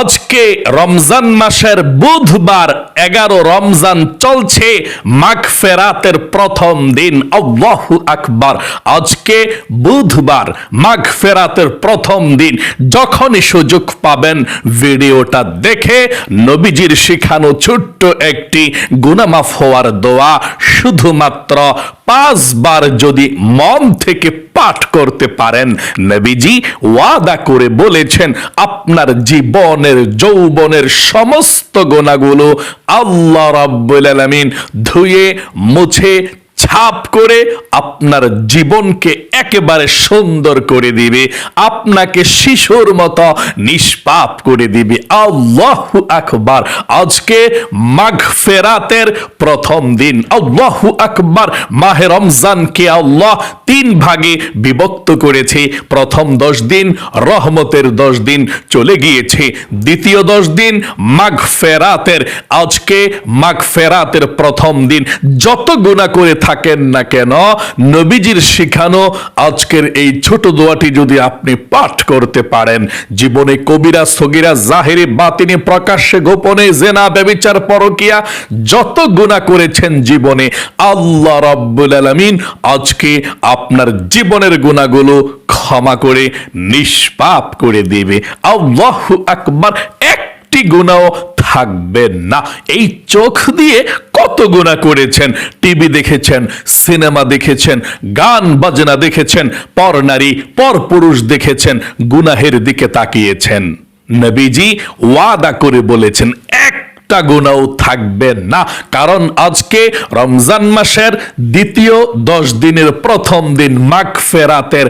আজকে রমজান মাসের বুধবার এগারো রমজান চলছে মাঘ ফেরাতের প্রথম দিন। আল্লাহু আকবার। আজকে বুধবার মাঘ ফেরাতের প্রথম দিন। যখনই সুযোগ পাবেন ভিডিওটা দেখে নবীজির শিখানো ছোট্ট একটি গুনামাফ হওয়ার দোয়া শুধুমাত্র পাঁচবার যদি মন থেকে পাঠ করতে পারেন। নবীজি ওয়াদা করে বলেছেন, আপনার জীবনের, যৌবনের সমস্ত গোনাগুলো আল্লাহ রাব্বুল আলামিন ধুয়ে, মুছে ছাপ করে আপনার জীবনকে একেবারে সুন্দর করে দিবে, আপনাকে শিশুর মতো নিষ্পাপ করে দিবে। আল্লাহু আকবার। আজকে মাঘ ফেরাতের প্রথম দিন। আল্লাহু আকবার। মাহে রমজানকে আল্লাহ তিন ভাগে বিভক্ত করেছে। প্রথম দশ দিন রহমতের দশ দিন চলে গিয়েছে। দ্বিতীয় দশ দিন মাঘ ফেরাতের আজকে মাঘ ফেরাতের প্রথম দিন। যত গুণা করে থাকেন না কেন? নবীজির শিখানো আজকের এই ছোট দোয়াটি যদি আপনি পাঠ করতে পারেন, জীবনে কবিরা, সগিরা, জাহেরি, বাতিনি, প্রকাশ্যে, গোপনে, জেনা, ব্যবিচার, পরকিয়া, যত গুণা করেছেন জীবনে, আল্লাহ রাব্বুল আলামিন আজকে আপনার জীবনের গুণাগুলো ক্ষমা করে, নিষ্পাপ করে দেবে। আল্লাহু আকবার একটি গুণাও থাকবে না। এই চোখ দিয়ে কত গুণা করেছেন? টিভি দেখেছেন, সিনেমা দেখেছেন, গান, বাজনা দেখেছেন, পর নারী, পর পুরুষ দেখেছেন, গুনাহের দিকে তাকিয়েছেন। নবীজি ওয়াদা করে বলেছেন এক একটা গুণাও থাকবে না। কারণ আজকে রমজান মাসের দ্বিতীয় দশ দিনের প্রথম দিন মাঘ ফেরাতের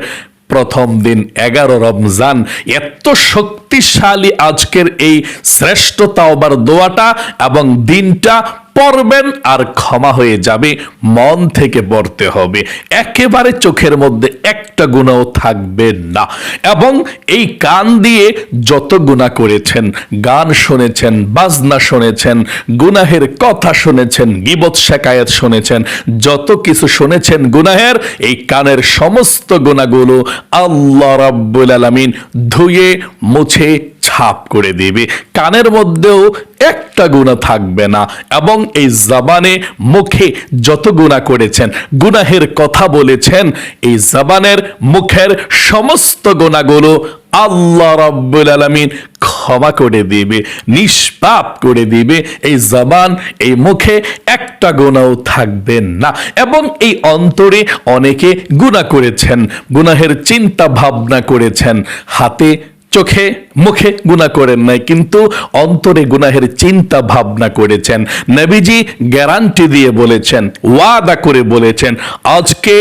প্রথম দিন এগারো রমজান। এত শক্তিশালী আজকের এই শ্রেষ্ঠ তাওবার দোয়াটা এবং দিনটা পড়বেন আর ক্ষমা হয়ে যাবে, মন থেকে পড়তে হবে। একেবারে চোখের মধ্যে একটা গুণাও থাকবে না। এবং এই কান দিয়ে যত গুণা করেছেন, গান শুনেছেন, বাজনা শুনেছেন, গুনাহের কথা শুনেছেন, গিবত শেকায়ত শুনেছেন, যত কিছু শুনেছেন গুনাহের, এই কানের সমস্ত গুণাগুলো আল্লাহ রাব্বুল আলামিন ধুয়ে, মুছে ছাপ করে দেবে। কানের মধ্যেও একটা গুণা থাকবে না এবং এই জবানে মুখে যত গুণা করেছেন, গুনাহের কথা বলেছেন, এই জবানের মুখের সমস্ত গুণাগুলো আল্লাহ রাব্বুল আলামিন ক্ষমা করে দিবে, নিষ্পাপ করে দিবে। এই জবান, এই মুখে একটা গুণাও থাকবে না এবং এই অন্তরে অনেকে গুণা করেছেন, গুনাহের চিন্তা ভাবনা করেছেন, হাতে, চোখে মুখে গুণা করেন নাই, কিন্তু অন্তরে গুনাহের চিন্তা ভাবনা করেছেন। নবীজি গ্যারান্টি দিয়ে বলেছেন, ওয়াদা করে বলেছেন, আজকে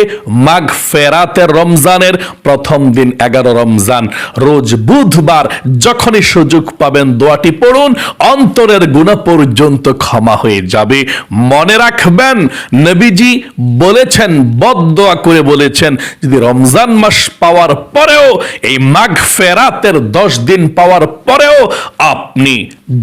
মাঘ ফেরাতের রমজানের প্রথম দিন, এগারো রমজান। রোজ বুধবার যখনই সুযোগ পাবেন, দোয়াটি পড়ুন, অন্তরের গুণা পর্যন্ত ক্ষমা হয়ে যাবে। মনে রাখবেন, নবীজি বলেছেন বদোয়া করে বলেছেন, যদি রমজান মাস পাওয়ার পরেও এই মাঘ ফেরাতের দশ দিন পাওয়ার পরেও আপনি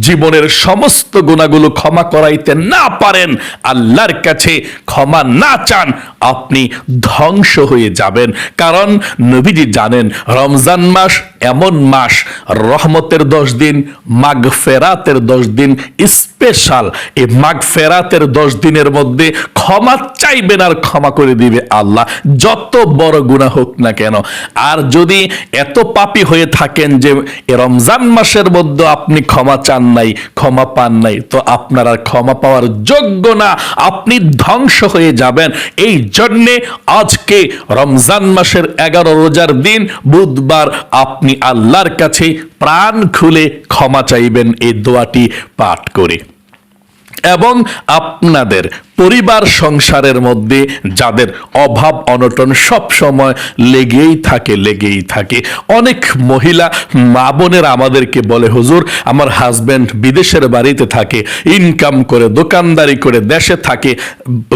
জীবনের সমস্ত গুণাগুলো ক্ষমা করাইতে না পারেন, আল্লাহর কাছে ক্ষমা না চান, আপনি ধ্বংস হয়ে যাবেন। কারণ নবীজি জানেন, রমজান মাস এমন মাস, রহমতের দশ দিন মাঘ ফেরাতের দশ দিন স্পেশাল এই মাঘ ফেরাতের দশ দিনের মধ্যে ক্ষমা চাইবেন আর ক্ষমা করে দিবে আল্লাহ, যত বড় গুণা হোক না কেন। আর যদি এত পাপী হয়ে থাকেন যে রমজান মাসের মধ্যে আপনি ক্ষমা চান নাই, ক্ষমা পান নাই, তো আপনার আর ক্ষমা পাওয়ার যোগ্য না। আপনি ধ্বংস হয়ে যাবেন। এই জন্যে আজকে রমজান মাসের এগারো রোজার দিন, বুধবার আপনি আল্লাহর কাছে প্রাণ খুলে ক্ষমা চাইবেন, এই দোয়াটি পাঠ করে। এবং আপনাদের পরিবার সংসারের মধ্যে যাদের অভাব, অনটন সব সময় লেগেই থাকে লেগেই থাকে। অনেক মহিলা মা বোনের আমাদেরকে বলে, হুজুর, আমার হাজব্যান্ড বিদেশের বাড়িতে থাকে ইনকাম করে, দোকানদারি করে, দেশে থাকে,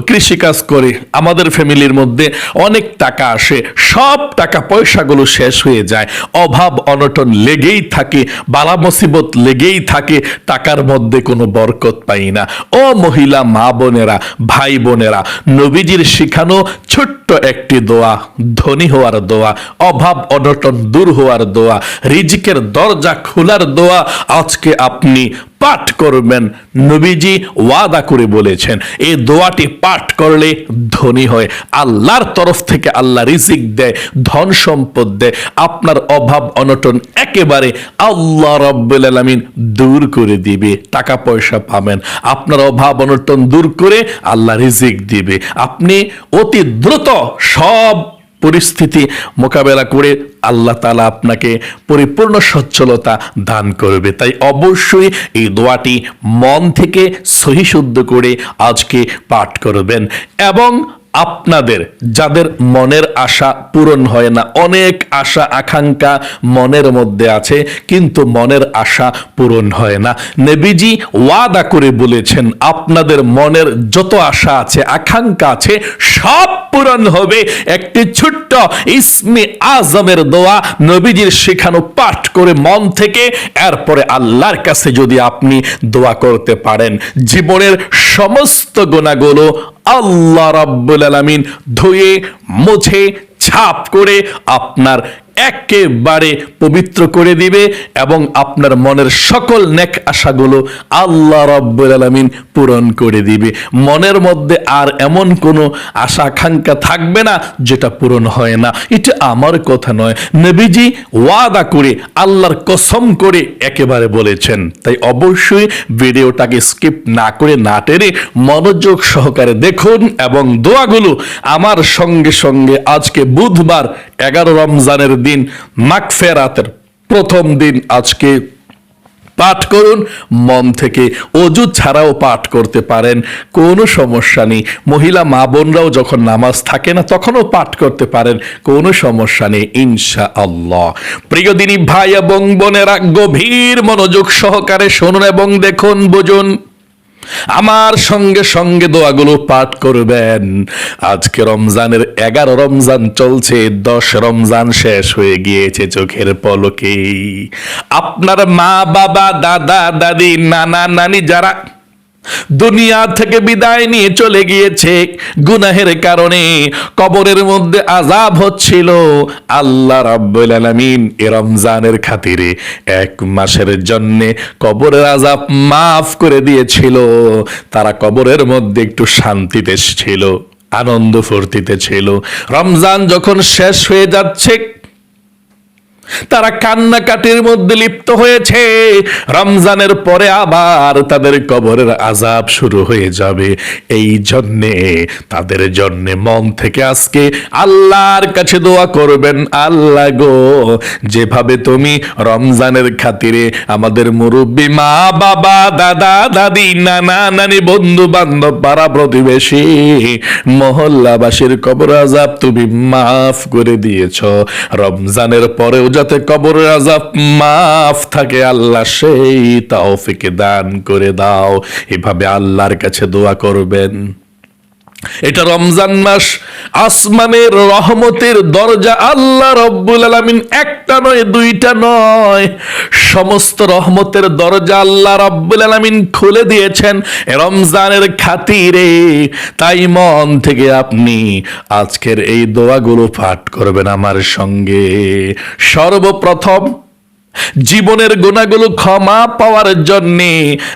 কৃষিকাজ করে, আমাদের ফ্যামিলির মধ্যে অনেক টাকা আসে, সব টাকা পয়সাগুলো শেষ হয়ে যায়। অভাব, অনটন লেগেই থাকে বালা মুসিবত লেগেই থাকে, টাকার মধ্যে কোনো বরকত পাই না। ও মহিলা মা বোনেরা ভাই বোনেরা নবীজির শিখানো ছোট্ট একটি দোয়া, ধনী হওয়ার দোয়া, অভাব অনটন দূর হওয়ার দোয়া, রিজিকের দরজা খোলার দোয়া, আজকে আপনি পাঠ করবেন। নবীজি ওয়াদা করে বলেছেন এই দোয়াটি পাঠ করলে ধনী হয়। আল্লাহর তরফ থেকে আল্লাহ রিজিক দেয়, ধন সম্পদ দেয়। আপনার অভাব অনটন একেবারে আল্লাহ রব্বুল আলামিন দূর করে দিবে। টাকা পয়সা পাবেন। আপনার অভাব অনটন দূর করে আল্লাহ রিজিক দিবে। আপনি অতি দ্রুত সব পরিস্থিতি মোকাবেলা করে আল্লাহ তালা আপনাকে পরিপূর্ণ সচ্ছলতা দান করবে। তাই অবশ্যই এই দোয়াটি মন থেকে সহিশুদ্ধ করে আজকে পাঠ করবেন এবং আপনাদের, যাদের মনের আশা পূরণ হয় না, অনেক আশা, আকাঙ্ক্ষা মনের মধ্যে আছে, কিন্তু মনের আশা পূরণ হয় না। নেবিজি ওয়াদা করে বলেছেন, আপনাদের মনের যত আশা আছে, আকাঙ্ক্ষা আছে, সব পূরণ হবে। একটি ছোট্ট ইসমি আজমের দোয়া নবীজির শেখানো পাঠ করে মন থেকে, এরপরে আল্লাহর কাছে যদি আপনি দোয়া করতে পারেন, জীবনের সমস্ত গুণাগুলো আল্লাহ রাব্বুল আলামিন ধুয়ে মুছে ছাপ করে আপনার একেবারে পবিত্র করে দিবে এবং আপনার মনের সকল নেক আশাগুলো আল্লাহ রব্বুল আলামিন পূরণ করে দিবে। মনের মধ্যে আর এমন কোনো আশা আকাঙ্ক্ষা থাকবে না যেটা পূরণ হয় না। এটা আমার কথা নয়। নবীজি ওয়াদা করে, আল্লাহর কসম করে একেবারে বলেছেন। তাই অবশ্যই ভিডিওটাকে স্কিপ না করে, না টেনে মনোযোগ সহকারে দেখুন এবং দোয়াগুলো আমার সঙ্গে সঙ্গে আজকে বুধবার এগারো রমজানের দিন মাগফেরাতের প্রথম দিন আজকে পাঠ করুন। মন থেকে অজু ছাড়াও পাঠ করতে পারেন। কোনো সমস্যা নেই। মহিলা মা বোনরাও যখন নামাজ থাকে না, তখনও পাঠ করতে পারেন। কোনো সমস্যা নেই ইনশা আল্লাহ প্রিয় দিনী ভাই এবং বোনেরা গভীর মনোযোগ সহকারে শুনুন এবং দেখুন, বুঝুন। আমার সঙ্গে সঙ্গে দোয়াগুলো পাঠ করবেন। আজকে রমজানের এগারো রমজান চলছে, দশ রমজান শেষ হয়ে গিয়েছে চোখের পলকে। আপনার মা, বাবা, দাদা, দাদি, নানা, নানি যারা দুনিয়া থেকে বিদায় নিয়ে চলে গিয়েছে গুনাহের কারণে। কবরের মধ্যে আজাব হচ্ছিল আল্লাহ রাব্বুল আলামিন এ রমজানের খাতিরে। এক মাসের জন্য কবরের আজাব মাফ করে দিয়েছিল। তারা কবরের মধ্যে একটু শান্তিতে ছিল, আনন্দ ফুর্তিতে ছিল। রমজান যখন শেষ হয়ে যাচ্ছে তারা কান্নাকাটির মধ্যে লিপ্ত হয়েছে। রমজানের পরে আবার তাদের কবরের আজাব শুরু হয়ে যাবে। এই জন্যে, তাদের জন্যে মন থেকে আজকে আল্লাহর কাছে দোয়া করবেন, আল্লাহ গো, যেভাবে তুমি রমজানের খাতিরে আমাদের মুরব্বী মা, বাবা, দাদা, দাদি, নানা, নানি বন্ধু বান্ধব পাড়া প্রতিবেশী, মহল্লাবাসীর কবর আজাব তুমি মাফ করে দিয়েছ। রমজানের পরেও যাতে কবরের আজাব মাফ থাকে, আল্লাহ সেই তাওফিকে দান করে দাও। এভাবে আল্লাহর কাছে দোয়া করবেন। এটা রমজান মাস। আসমানের রহমতের দরজা আল্লাহ রব্বুল আলামিন একটা নয়, দুইটা নয়। সমস্ত রহমতের দরজা আল্লাহ রব্বুল আলামিন খুলে দিয়েছেন রমজানের খাতিরে। তাই মন থেকে আপনি আজকের এই দোয়াগুলো পাঠ করবেন আমার সঙ্গে। সর্বপ্রথম জীবনের গুণাগুলো ক্ষমা পাওয়ার জন্য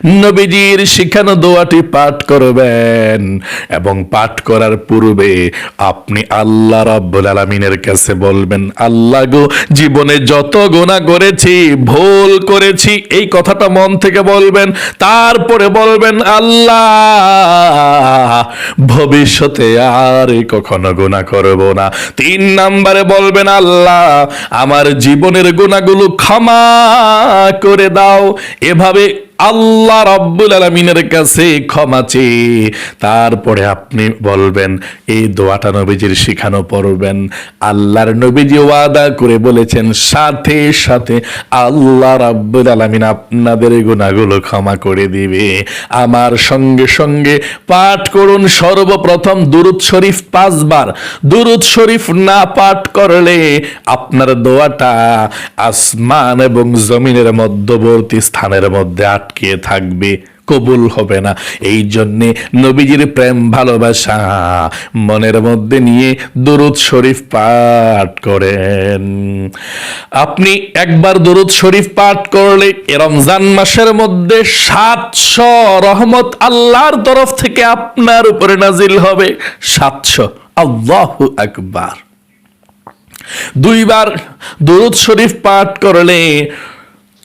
নবীজির শিখানো দোয়াটি পাঠ করবেন। এবং পাঠ করার পূর্বে আপনি আল্লাহ রাব্বুল আলামিনের কাছে বলবেন, আল্লাহ গো, জীবনে যত গুণা করেছি, ভুল করেছি, এই কথাটা মন থেকে বলবেন। তারপরে বলবেন, আল্লাহ, ভবিষ্যতে আর কখনো গুণা করব না। তিন নাম্বারে বলবেন, আল্লাহ, আমার জীবনের গুণাগুলো ক্ষমা করে দাও। এভাবে আল্লাহ রব্বুল আলমিনের কাছে ক্ষমা চেয়ে তারপরে আপনি বলবেন, এই দোয়াটা নবীজির শিখানো পড়বেন। আল্লাহর নবীজি ওয়াদা করে বলেছেন, সাথে সাথে আল্লাহ রাব্বুল আলামিন আপনাদের গুণাগুলো ক্ষমা করে দিবে। আমার সঙ্গে সঙ্গে পাঠ করুন সর্বপ্রথম দুরুদ শরীফ পাঁচবার। দুরুদ শরীফ না পাঠ করলে আপনার দোয়াটা আসমান এবং জমিনের মধ্যবর্তী স্থানের মধ্যে আটকে থাকবে কবুল হবে না। এই জন্যে নবীজির প্রেম, ভালোবাসা মনের মধ্যে নিয়ে দরুদ শরীফ পাঠ করেন। আপনি একবার দরুদ শরীফ পাঠ করলে রমজান মাসের মধ্যে সাতশো রহমত আল্লাহর তরফ থেকে আপনার উপরে নাজিল হবে। সাতশো। আল্লাহু একবার দুইবার দরুদ শরীফ পাঠ করলে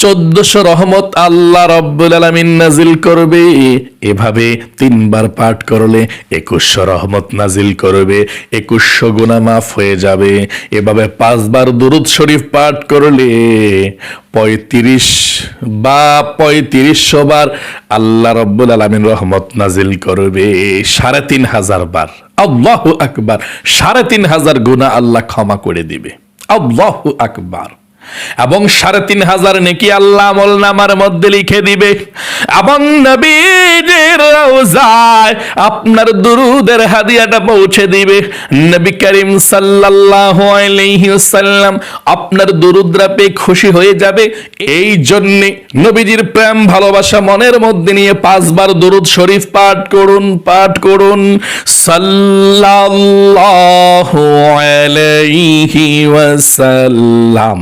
চোদ্দশো রহমত আল্লাহ রব্বুল আলমিন নাজিল করবে। এভাবে তিনবার পাঠ করলে একুশশো রহমত নাজিল করবে, একুশশো গুণা মাফ হয়ে যাবে। এভাবে পাঁচবার দুরুদ শরীফ পাঠ করলে পঁয়ত্রিশ বা পঁয়ত্রিশশো বার আল্লাহ রব্বুল আলমিন রহমত নাজিল করবে, সাড়ে তিন হাজার বার। আল্লাহ আকবার, সাড়ে তিন হাজার গুণা আল্লাহ ক্ষমা করে দিবে। আল্লাহ আকবার। এবং সাড়ে তিন হাজার নেকি আল্লাহ আমল নামার মধ্যে লিখে দিবে, এবং আপনার দুরুদের হাদিয়াটা পৌঁছে দিবে। নবী করিম ওয়াসাল্লাম আপনার দুরুদরা পেয়ে খুশি হয়ে যাবে। এই জন্যে নবীজির প্রেম, ভালোবাসা মনের মধ্যে নিয়ে পাঁচবার দুরুদ শরীফ পাঠ করুন পাঠ করুন। সাল্লাল্লাহু আলাইহি ওয়াসাল্লাম।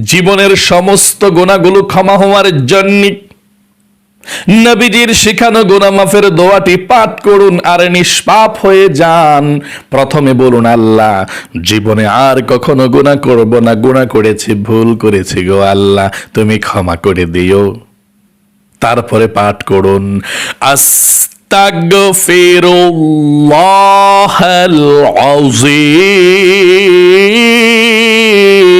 জীবনের সমস্ত গোনাগুলো ক্ষমা হওয়ার জন্য নবীজির শেখানো মাফের দোয়াটি পাঠ করুন আর নিষ্পাপ হয়ে যান। প্রথমে বলুন, আল্লাহ, জীবনে আর কখনো গুণা করব না, গুণা করেছি, ভুল করেছি গো আল্লাহ, তুমি ক্ষমা করে দিও। তারপরে পাঠ করুন, আস্তাগফিরুল্লাহাল আযীম।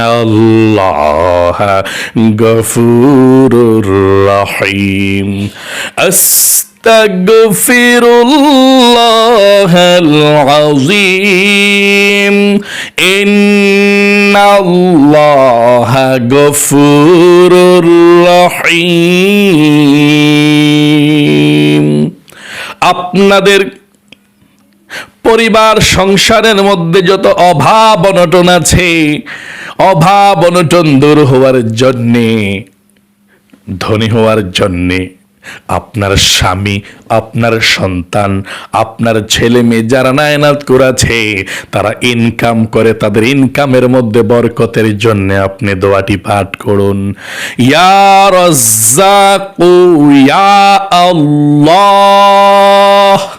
الله غفور رحيم أستغفر الله العظيم إن الله غفور رحيم আপনাদের পরিবার সংসারের মধ্যে যত অভাব অনটন আছে, অভাব অনটন দূর হওয়ার জন্যে, ধনী হওয়ার জন্যে, আপনার স্বামী, আপনার সন্তান, আপনার ছেলে মেয়ে যারা নায়নাত করেছে, তারা ইনকাম করে, তাদের ইনকামের মধ্যে বরকতের জন্য আপনি দোয়াটি পাঠ করুন। ইয়া আল্লাহ।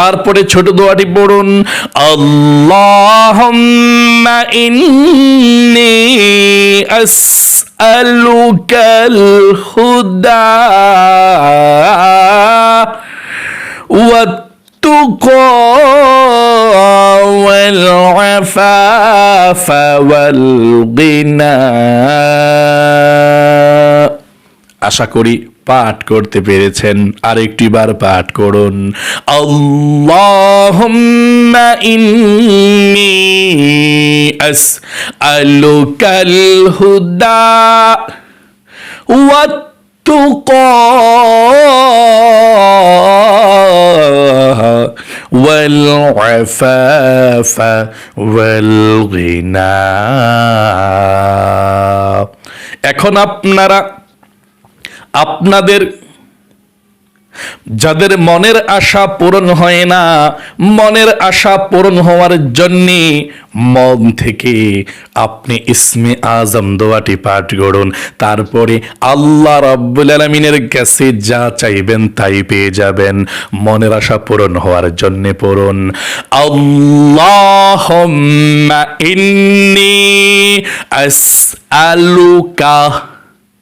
তারপরে ছোট দোয়াটি পড়ুন আল্লাহুম্মা ইন্নী আসআলুকাল হুদা والتقى والعفاف والغنى আশা করি পাঠ করতে পেরেছেন আরেকটি বার পাঠ করুন আল্লাহুম্মা ইন্নী আসআলুকাল হুদা والتقى والعفاف والغنى এখন আপনারা আপনাদের, যাদের মনের আশা পূরণ হয় না, মনের আশা পূরণ হওয়ার জন্যে মন থেকে আপনি ইসমে আজম দোয়াটি পাঠ করুন। তারপরে আল্লাহ রাব্বুল আলমিনের কাছে যা চাইবেন তাই পেয়ে যাবেন। মনের আশা পূরণ হওয়ার জন্যে পড়ুন। আল্লাহ ইন্নি আসআলুকা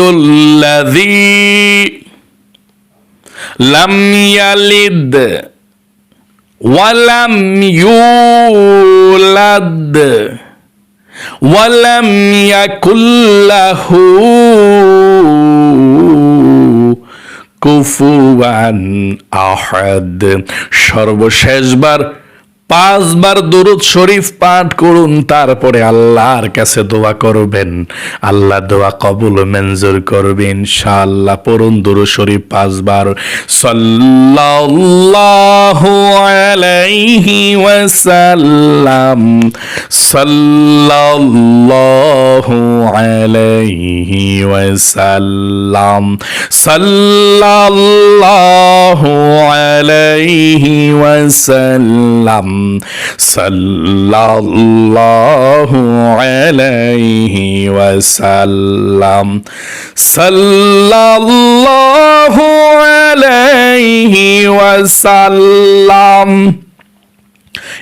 الذي لم يلد ولم يولد ولم يكن له কুফুয়ান আহাদ সর্বশেষবার পাঁচবার দুরুদ শরীফ পাঠ করুন, তারপরে আল্লাহর কাছে দোয়া করবেন। আল্লাহ দোয়া কবুল মঞ্জুর করবেন ইনশাআল্লাহ। পড়ুন দুরুদ শরীফ পাঁচবার। সাল্লাল্লাহু আলাইহি ওয়াসাল্লাম। সাল্লাল্লাহু আলাইহি ওয়াসাল্লাম। সাল্লাল্লাহু আলাইহি ওয়াসাল্লাম। সাল্লাল্লাহু আলাইহি ওয়াসাল্লাম। সাল্লাল্লাহু আলাইহি ওয়াসাল্লাম।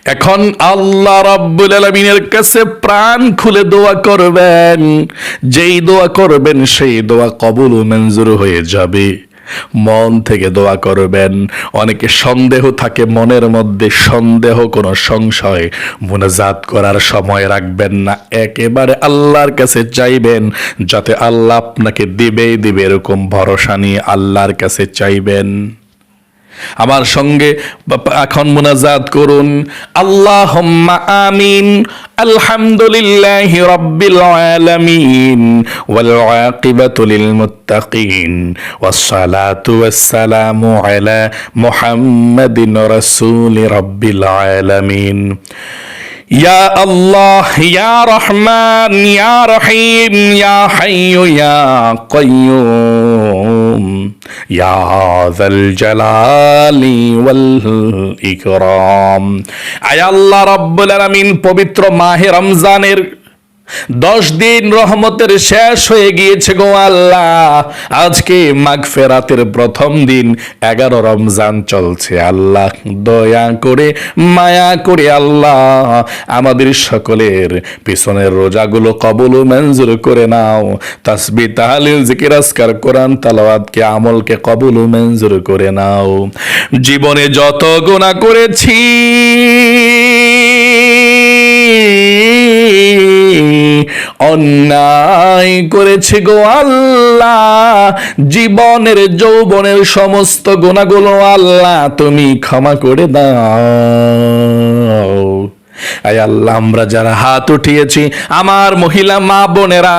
এখন আল্লাহ রাব্বুল আলামিনের কাছে প্রাণ খুলে দোয়া করবেন। যেই দোয়া করবেন, সেই দোয়া কবুল ও মঞ্জুর হয়ে যাবে। মন থেকে দোয়া করবেন। অনেকে সন্দেহ থাকে, মনের মধ্যে সন্দেহ, কোনো সংশয়। মোনাজাত করার সময় রাখবেন না। একেবারে আল্লাহর কাছে চাইবেন, যাতে আল্লাহ আপনাকে দিবেই দিবে, এরকম ভরসা নিয়ে আল্লাহর কাছে চাইবেন। আমার সঙ্গে এখন মুনাজাত করুন। আল্লাহ আমিন। আলহামদুলিল্লাহি রব্বিল আলামিন। ওয়াল আকিবাতু লিল মুত্তাকিন। ওয়াসসালাতু ওয়াসসালামু আলা মুহাম্মাদিন রাসূলি রব্বিল আলামিন। ইয়া আল্লাহ, ইয়া রহমান, ইয়া রহিম, ইয়া হাইয়ু, ইয়া কাইয়ুম, ইয়া যাল জালালি ওয়াল ইকরাম। আয় আল্লাহ রাব্বুল আলামিন, পবিত্র মাহে রমজানের দশ দিন রহমতের শেষ হয়ে গিয়েছে গো আল্লাহ। আজকে মাঘ ফেরাতের প্রথম দিন, এগারো রমজান চলছে। আল্লাহ দয়া করে, মায়া করে আল্লাহ, আমাদের সকলের পিছনের রোজাগুলো কবল মঞ্জুর করে নাও। তাসবি তাহলিল, জিকির আসকার কোরআন, তালাওয়াতকে, আমলকে কবুল মঞ্জুর করে নাও। জীবনে যত গোনা করেছি অন্যায় করেছে গো আল্লাহ। জীবনের যৌবনের সমস্ত গোনাগুলো আল্লাহ তুমি ক্ষমা করে দাও। আয় আল্লাহ, আমরা যারা হাত উঠিয়েছি, আমার মহিলা মা বোনেরা,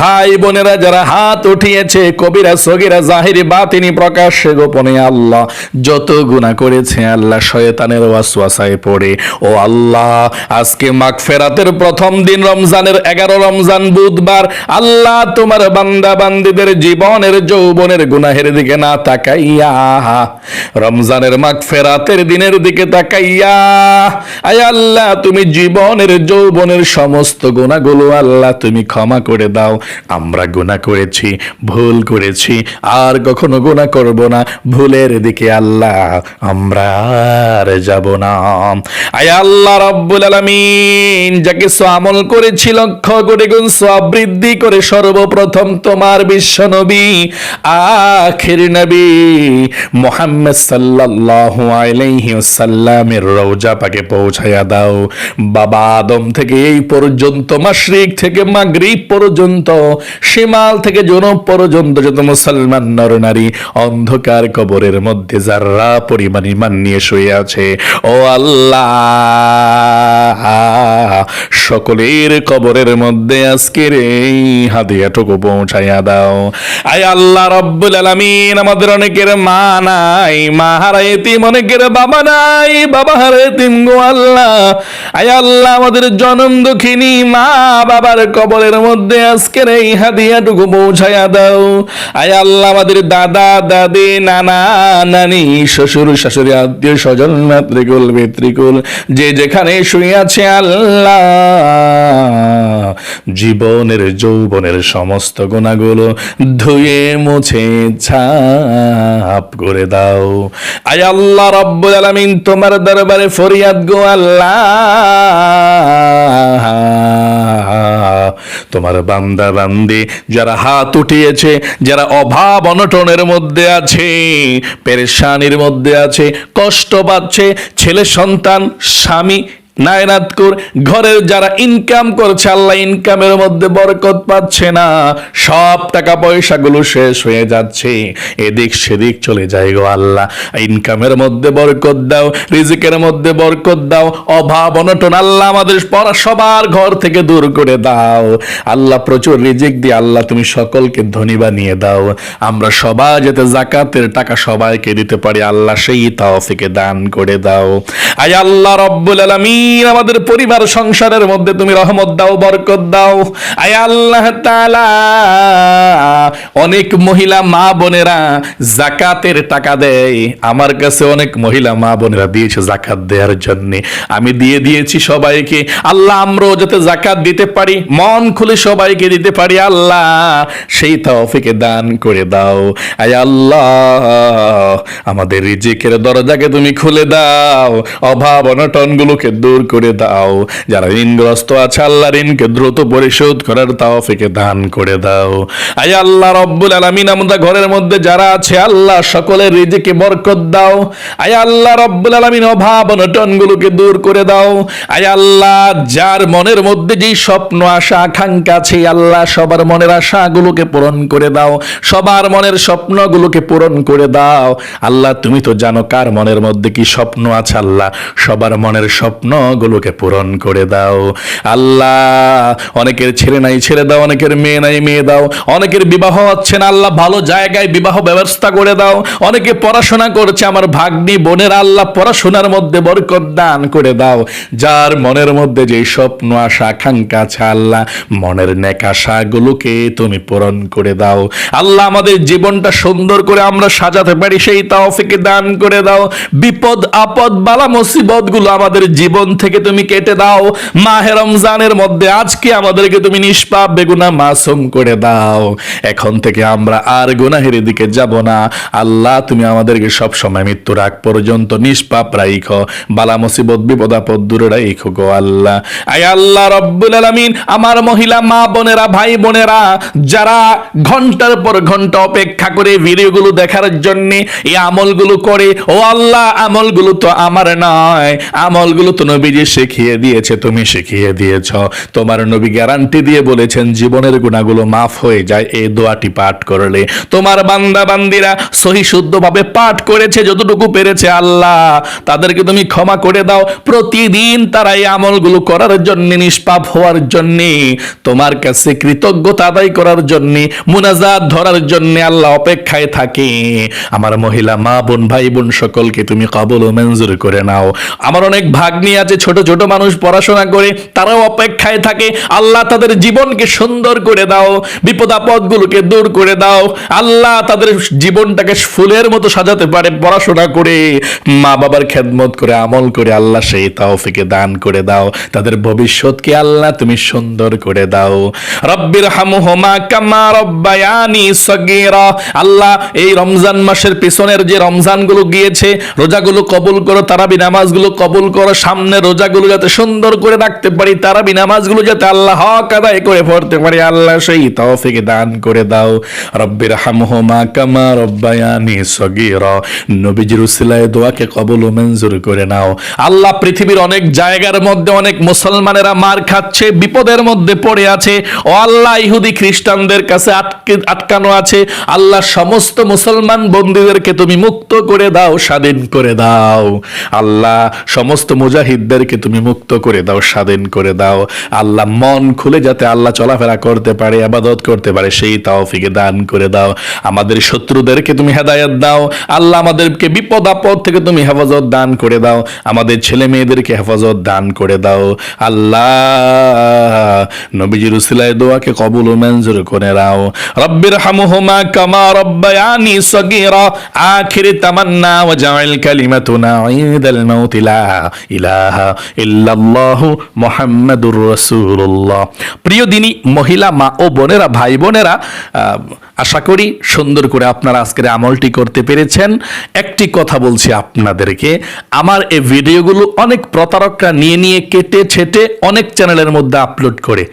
ভাই বোনেরা যারা হাত উঠিয়েছে, কবিরা, সগিরা, জাহিরি, বাতিনি, প্রকাশ্যে, গোপনে আল্লাহ, যত গুণা করেছে আল্লাহ, শয়তানের ওয়াসওয়াসায় পড়ে। ও আল্লাহ, আজকে মাগফেরাতের প্রথম দিন রমজানের এগারো রমজান বুধবার, আল্লাহ তোমার বান্দা বান্দিদের জীবনের, যৌবনের গুনাহের দিকে না তাকাইয়া, রমজানের মাগফেরাতের দিনের দিকে তাকাইয়া, আয় আল্লাহ তুমি জীবনের, যৌবনের সমস্ত গুণাগুলো আল্লাহ, তুমি ক্ষমা করে দাও। আমরা গুণা করেছি, ভুল করেছি, আর কখনো গুণা করব না। ভুলের দিকে আল্লাহ, আমরা আর যাব না। আয় আল্লাহ রব্বুল আলামিন, যাকে আমল করেছি লক্ষ কোটি গুণ বৃদ্ধি করে সর্বপ্রথম তোমার বিশ্ব নবী, আখির নবী মোহাম্মদ সাল্লাল্লাহু আলাইহি ওয়াসাল্লামের রওজা পাকে পৌঁছায়া দাও। বাবা আদম থেকে এই পর্যন্ত, মাশরিক থেকে মাগরিব পর্যন্ত, শিমাল থেকে জনব পর্যন্ত যত মুসলমান নর নারী, অন্ধকার কবরের মধ্যে যারা পরিমাণ ইমান নিয়ে শুয়ে আছে, ও আল্লাহ, সকলের কবরের মধ্যে আজকের এই হাদিয়াটুকু পৌঁছাইয়া দাও। আয় আল্লাহ রব্বুল আলামিন, আমাদের অনেকের মা নাই, মা হারাই এতিম, অনেকের বাবা নাই, বাবা হারাই এতিম গো আল্লাহ। আয় আল্লাহ, আমাদের জনম দুঃখিনী মা বাবার কবরের মধ্যে আজকের এই হাদিয়াটুকু দাও। আয় আল্লাহ, আমাদের দাদা, দাদি, নানা, নানি, শ্বশুর, শাশুড়ি, আত্মীয় স্বজন, মাতৃকুল যে যেখানে শুয়ে আল্লাহ, জীবনের, যৌবনের সমস্ত গুণাগুলো ধুয়ে, মুছে, ছাপ করে দাও। আয় আল্লাহ, রব্বুল আলামিন, তোমার দরবারে ফরিয়াদ গো আল্লাহ। তোমার বান্দা বান্দি, যারা হাত উঠিয়েছে, যারা অভাব অনটনের মধ্যে আছে, পেরেশানির মধ্যে আছে, কষ্ট পাচ্ছে, ছেলে সন্তান, স্বামী নায়নাত কর ঘরের যারা ইনকাম করছে, আল্লাহ ইনকামের মধ্যে বরকত পাচ্ছে না। সব টাকা পয়সাগুলো শেষ হয়ে যাচ্ছে। এদিক সেদিক চলে যায় গো আল্লাহ। ইনকামের মধ্যে বরকত দাও, রিজিকের মধ্যে বরকত দাও, অভাব, অনটন আল্লাহ আমাদের পড়া সবার ঘর থেকে দূর করে দাও। আল্লাহ প্রচুর রিজিক দিয়ে আল্লাহ তুমি সকলকে ধনী বানিয়ে দাও। আমরা সবাই যাতে জাকাতের টাকা সবাইকে দিতে পারি, আল্লাহ সেই তাওফিকে দান করে দাও। আয় আল্লাহ রব্বুল আলামিন। আমাদের পরিবার, সংসারের মধ্যে তুমি রহমত দাও, বরকত দাও। আয় আল্লাহ তাআলা, অনেক মহিলা মা বোনেরা জাকাতের টাকা দেয়। আমার কাছে অনেক মহিলা মা বোনেরা দিয়েছে জাকাত দেওয়ার জন্য। আমি দিয়ে দিয়েছি সবাইকে। আল্লাহ, আমরাও যাতে জাকাত দিতে পারি, মন খুলে সবাইকে দিতে পারি। আল্লাহ, সেই তৌফিকে দান করে দাও। আয় আল্লাহ, আমাদের রিজিকের দরজাকে তুমি খুলে দাও। অভাব অনটন গুলোকে দূর করে দাও। যারা ঋণগ্রস্ত আছে আল্লাহ ঋণকে দ্রুত পরিশোধ করার তৌফিকে দান করে দাও। আয় আল্লাহ রব্বুল আলামিন, আমাদের ঘরের মধ্যে যারা আছে, আল্লাহ সকলের রিজিকে বরকত দাও। আয় আল্লাহ রব্বুল আলামিন, অভাব অনটন গুলোকে দূর করে দাও। আয় আল্লাহ, যার মনের মধ্যে যেই স্বপ্ন, আশা, আকাঙ্ক্ষা আছে, আল্লাহ সবার মনের আশাগুলোকে পূরণ করে দাও। সবার মনের স্বপ্নগুলোকে পূরণ করে দাও। আল্লাহ, তুমি তো জানো কার মনের মধ্যে কি স্বপ্ন আছে, আল্লাহ? সবার মনের স্বপ্নগুলোকে পূরণ করে দাও। আল্লাহ, অনেকের ছেলে নাই ছেড়ে দাও, অনেকের মেয়ে নাই, মেয়ে দাও। অনেকের বিবাহ হচ্ছে না, আল্লাহ ভালো জায়গায় বিবাহ ব্যবস্থা করে দাও। অনেকে পড়াশোনা করছে, আমার ভাগ্নি, বোনের আল্লাহ পড়াশোনার মধ্যে বরকত দান করে দাও। যার মনের মধ্যে যে স্বপ্ন, আশা, আকাঙ্ক্ষা আছে, আল্লাহ মনের নেক আশাগুলোকে তুমি পূরণ করে দাও। আল্লাহ আমাদের জীবনটা সুন্দর করে আমরা সাজাতে পারি, সেই তাওফিকে দান করে দাও। বিপদ, আপদ, বালা মুসিবতগুলো আমাদের জীবন থেকে তুমি কেটে দাও। মাহে রমজানের মধ্যে আজকে আমাদেরকে তুমি নিষ্পাপ, বেগুনা মাসুম করে দাও। এখন থেকে আমরা আর গুনাহের দিকে যাব না। আল্লাহ, তুমি আমাদেরকে সব সময় মৃত্যুর আগ পর্যন্ত নিষ্পাপ রাইখো। বালা মুসিবত, বিপদ আপদ দূরে রাইখো গো আল্লাহ। আয় আল্লাহ রব্বুল আলামিন, আমার মহিলা, মা বোনেরা, ভাই বোনেরা, যারা ঘণ্টার পর ঘণ্টা অপেক্ষা করে ভিডিওগুলো দেখার জন্য এই আমলগুলো করে, ও আল্লাহ, আমলগুলো তো আমার নয়। আমলগুলো তো নবীজি শিখিয়ে দিয়েছে, তুমি শিখিয়ে দিয়েছ। তোমার নবী গ্যারান্টি দিয়ে বলেছেন, জীবনের গুণাগুলো মাফ হয়ে যায় এই দোয়াটি পাঠ করলে। তোমার বান্দা বান্দিরা সহি শুদ্ধভাবে পাঠ করেছে, যতটুকু পেরেছে আল্লাহ। তাদেরকে তুমি ক্ষমা করে দাও। প্রতিদিন তারা এই আমলগুলো করার জন্য, নিষ্পাপ হওয়ার জন্য, তোমার কাছে কৃতজ্ঞতা আদায় করার জন্য, মুনাজাত ধরার জন্য আল্লাহ অপেক্ষায় থাকে। আমার মহিলা, মা বোন, ভাই বোন সকলকে তুমি কবল ও মঞ্জুর করে নাও। আমার অনেক ভাগ্নি আছে ছোট ছোট মানুষ পড়াশোনা করে, তারাও অপেক্ষায় থাকে, আল্লাহ তাদের জীবনকে সুন্দর করে দাও বিপদ আপদগুলোকে দূর করে দাও, আল্লাহ তাদের জীবনটাকে ফুলের মতো সাজাতে পারে পড়াশোনা করে, মা বাবার খেদমত করে, আমল করে, আল্লাহ সেই তাওফিকে দান করে দাও, তাদের ভবিষ্যৎকে আল্লাহ তুমি সুন্দর করে দাও। রব্বির হামুহমা কামা রব্বায়ানি সগীরা। আল্লাহ এই রমজান মাসের পিছনের যে রমজানগুলো গিয়েছে, রোজাগুলো কবুল করো, তারাবি নামাজগুলো কবুল করো, সামনে রোজাগুলো যাতে সুন্দর করে রাখতে পারি তারাবি নামাজগুলো যাতে আল্লাহ হক আদায় করে পড়তে পারি, আল্লাহ সেই তৌফিক দান করে দাও। রব্বির হামহুমা কামা রব্বায়ানি সগীরা। নবীজির উসিলায় দোয়াকে কবুল ও মঞ্জুর করে নাও। আল্লাহ পৃথিবীর অনেক জায়গার মধ্যে অনেক মুসলমানেরা মার খাচ্ছে, বিপদের মধ্যে পড়ে আছে। ও আল্লাহ ইহুদি খ্রিস্টানদের কাছে আটকে, আটকানো আছে। আল্লাহ সমস্ত মুসলমান বন্দীদেরকে তুমি মুক্ত করে দাও, স্বাধীন করে দাও। আল্লাহ সমস্ত মুজাহিদদেরকে তুমি মুক্ত করে দাও, স্বাধীন করে দাও। আল্লাহ মন খুলে যাতে আল্লাহ চলাফেরা করতে পারে, আবাদত করতে পারে, সেই তাওফিকে দান করে দাও। আমাদের শত্রুদেরকে তুমি হেদায়ত দাও। আল্লাহ আমাদেরকে বিপদ আপদ থেকে তুমি হেফাজত দান করে দাও। আমাদের ছেলে মেয়েদেরকে হেফাজত দান করে দাও। আল্লাহ নবীজির উসিলায় দোয়াকে কবুল ও মঞ্জুর করে নাও। রব্বির হামুহুমা কামা রব্বায়ানি সগীরা। আখির তামান্না ওয়া জাআল কালিমাতুনা ঈদাল মাউত লা ইলাহা প্রিয় দিনী, মহিলা, মা ও বোনেরা, ভাই বোনেরা আশা করি সুন্দর করে আপনারা আজকের আমলটি করতে পেরেছেন। একটি কথা বলছি আপনাদেরকে, আমার এই ভিডিওগুলো অনেক প্রতারকরা নিয়ে নিয়ে কেটে ছেটে অনেক চ্যানেলের মধ্যে আপলোড করে।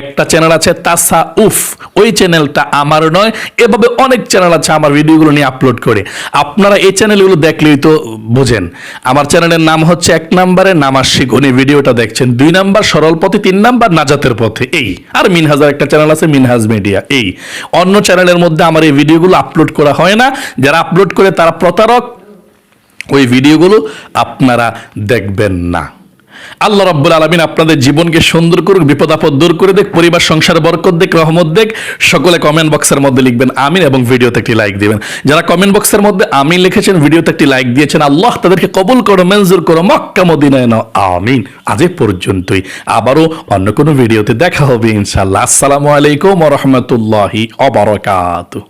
একটা চ্যানেল আছে তাসা উফ ওই চ্যানেলটা আমার নয়, এভাবে অনেক চ্যানেল আছে আমার ভিডিওগুলো নিয়ে আপলোড করে। আপনারা এই চ্যানেলগুলো দেখলেই তো বোঝেন। আমার চ্যানেলের নাম হচ্ছে এক নম্বরে নামাজ শিখুনি ভিডিওটা দেখছেন। দুই নাম্বার সরল পথে, তিন নাম্বার নাজাতের পথে। এই। আর মিনহাজার একটা চ্যানেল আছে, মিনহাজ মিডিয়া এই। অন্য চ্যানেলের মধ্যে আমার এই ভিডিওগুলো আপলোড করা হয় না। যারা আপলোড করে, তারা প্রতারক। ওই ভিডিওগুলো আপনারা দেখবেন না। আল্লাহ রাব্বুল আলামিন আপনাদের জীবনকে সুন্দর করুক, বিপদ আপদ দূর করে দেখ, পরিবার, সংসার, বরকত দেখ, রহমত দেখ। সকলে কমেন্ট বক্সের মধ্যে লিখবেন, আমিন এবং ভিডিওতে একটি লাইক দিবেন। যারা কমেন্ট বক্সের মধ্যে আমিন লিখেছেন, ভিডিওতে একটি লাইক দিয়েছেন, আল্লাহ তাদেরকে কবুল করো, মঞ্জুর করো। মক্কা, মদিনায় নাও। আমিন। আজ পর্যন্তই। আবারও অন্য কোনো ভিডিওতে দেখা হবে ইনশাআল্লাহ। আসসালামু আলাইকুম রাহমাতুল্লাহি ওয়া বারাকাতুহু।